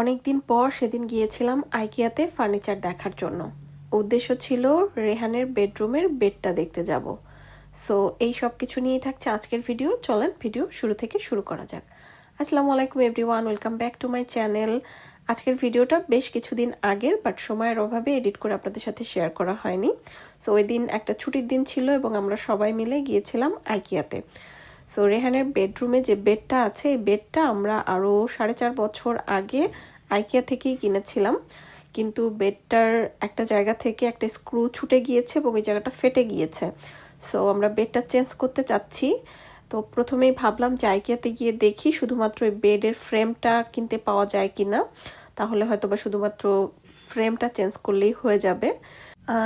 অনেক দিন পর সেদিন গিয়েছিলাম আইকিয়াতে ফার্নিচার দেখার জন্য। উদ্দেশ্য ছিল রেহানের বেডরুমের বেডটা দেখতে যাব। সো, এই সব কিছু নিয়েই থাকছে আজকের ভিডিও। চলেন ভিডিও শুরু থেকে শুরু করা যাক। আসসালামু আলাইকুম everyone, welcome back to my channel. আজকের ভিডিওটা বেশ কিছুদিন আগের, বাট সময়ের অভাবে এডিট করে আপনাদের সাথে শেয়ার করা হয়নি। সো, ওই দিন একটা ছুটির দিন ছিল এবং আমরা সবাই মিলে গিয়েছিলাম আইকিয়াতে। সো রেহানের বেডরুমে যে বেডটা আছে, এই বেডটা আমরা আরও সাড়ে চার বছর আগে আইকিয়া থেকেই কিনেছিলাম। কিন্তু বেডটার একটা জায়গা থেকে একটা স্ক্রু ছুটে গিয়েছে এবং ওই জায়গাটা ফেটে গিয়েছে। সো আমরা বেডটা চেঞ্জ করতে চাচ্ছি। তো প্রথমেই ভাবলাম যে আইকিয়াতে গিয়ে দেখি শুধুমাত্র ওই বেডের ফ্রেমটা কিনতে পাওয়া যায় কি না তাহলে হয়তো বা শুধুমাত্র ফ্রেমটা চেঞ্জ করলেই হয়ে যাবে।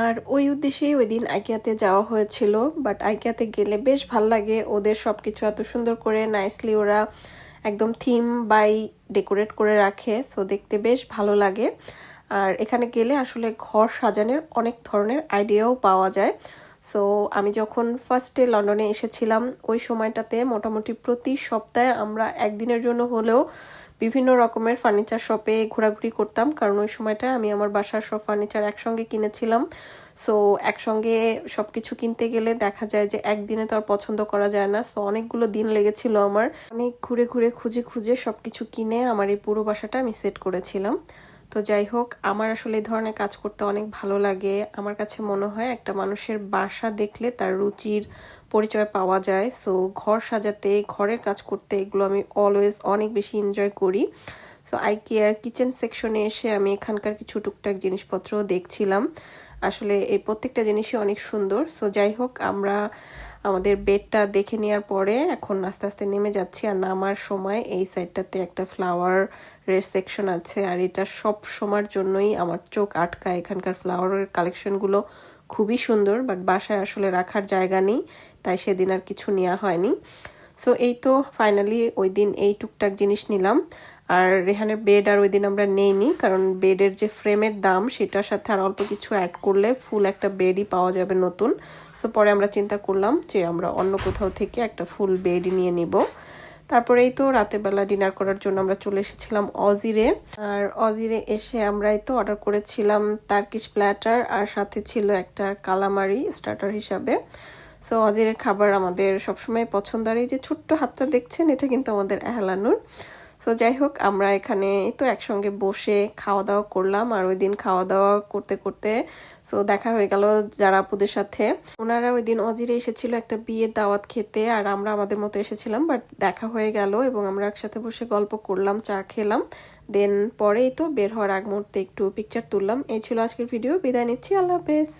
আর ওই উদ্দেশ্যেই ওই দিন আইকিয়াতে যাওয়া হয়েছিল বাট আইকিয়াতে গেলে বেশ ভালো লাগে। ওদের সব কিছু এত সুন্দর করে নাইসলি ওরা একদম থিম বাই ডেকোরেট করে রাখে সো দেখতে বেশ ভালো লাগে। আর এখানে গেলে আসলে ঘর সাজানোর অনেক ধরনের আইডিয়াও পাওয়া যায়। সো আমি যখন ফার্স্টে লন্ডনে এসেছিলাম, ওই সময়টাতে মোটামুটি প্রতি সপ্তাহে আমরা একদিনের জন্য হলেও বিভিন্ন রকমের ফার্নিচার শপে ঘোরাঘুরি করতাম। কারণ ওই সময়টা আমি আমার বাসার সব ফার্নিচার একসঙ্গে কিনেছিলাম। সো একসঙ্গে সব কিছু কিনতে গেলে দেখা যায় যে একদিনে তো আর পছন্দ করা যায় না। সো অনেকগুলো দিন লেগেছিল আমার। অনেক ঘুরে ঘুরে খুঁজে খুঁজে সব কিছু কিনে আমার এই পুরো বাসাটা আমি সেট করেছিলাম। তো যাই হোক, আমার আসলে এই ধরনের কাজ করতে অনেক ভালো লাগে। আমার কাছে মনে হয় একটা মানুষের বাসা দেখলে তার রুচির পরিচয় পাওয়া যায়। সো ঘর সাজাতে, ঘরের কাজ করতে এগুলো আমি অলওয়েজ অনেক বেশি এনজয় করি। সো আই কেয়ার কিচেন সেকশনে এসে আমি এখানকার কিছু টুকটাক জিনিসপত্র দেখছিলাম। আসলে এই প্রত্যেকটা জিনিসই অনেক সুন্দর। সো যাই হোক, আমরা আমাদের বেডটা দেখে নেওয়ার পরে এখন আস্তে আস্তে নেমে যাচ্ছি আর নামার সময় এই সাইডটাতে একটা ফ্লাওয়ার রেসেকশন আছে আর এটা সব সময়ের জন্যই আমার চোখ আটকা এখানকার ফ্লাওয়ারের কালেকশনগুলো খুবই সুন্দর বাট বাসায় আসলে রাখার জায়গা নেই, তাই সেদিন আর কিছু নেওয়া হয়নি। সো এই তো ফাইনালি ওই দিন এই টুকটাক জিনিস নিলাম। আর রেহানের বেড আর ওই দিন আমরা নেইনি, কারণ বেডের যে ফ্রেমের দাম, সেটার সাথে আর অল্প কিছু অ্যাড করলে ফুল একটা বেডই পাওয়া যাবে নতুন। সো পরে আমরা চিন্তা করলাম যে আমরা অন্য কোথাও থেকে একটা ফুল বেডই নিয়ে নিব। তারপরেই তো রাতের বেলা ডিনার করার জন্য আমরা চলে এসেছিলাম অজিরে। আর অজিরে এসে আমরাই তো অর্ডার করেছিলাম তার্কিশ প্ল্যাটার আর সাথে ছিল একটা কালামারি স্টার্টার হিসাবে। সো অজিরের খাবার আমাদের সবসময় পছন্দ আর এই যে ছোট্ট হাতটা দেখছেন, এটা কিন্তু আমাদের এহলানুর সো যাই হোক, আমরা এখানে তো একসঙ্গে বসে খাওয়া দাওয়া করলাম আর ওই দিন খাওয়া দাওয়া করতে করতে সো দেখা হয়ে গেল যারা আপুদের সাথে। ওনারা ওই দিন অজিরে এসেছিল একটা বিয়ের দাওয়াত খেতে আর আমরা আমাদের মতো এসেছিলাম বাট দেখা হয়ে গেল এবং আমরা একসাথে বসে গল্প করলাম, চা খেলাম। দেন পরেই তো বের হওয়ার আগ মুহূর্তে একটু পিকচার তুললাম। এই ছিল আজকের ভিডিও বিদায় নিচ্ছি, আল্লাহ হাফেজ।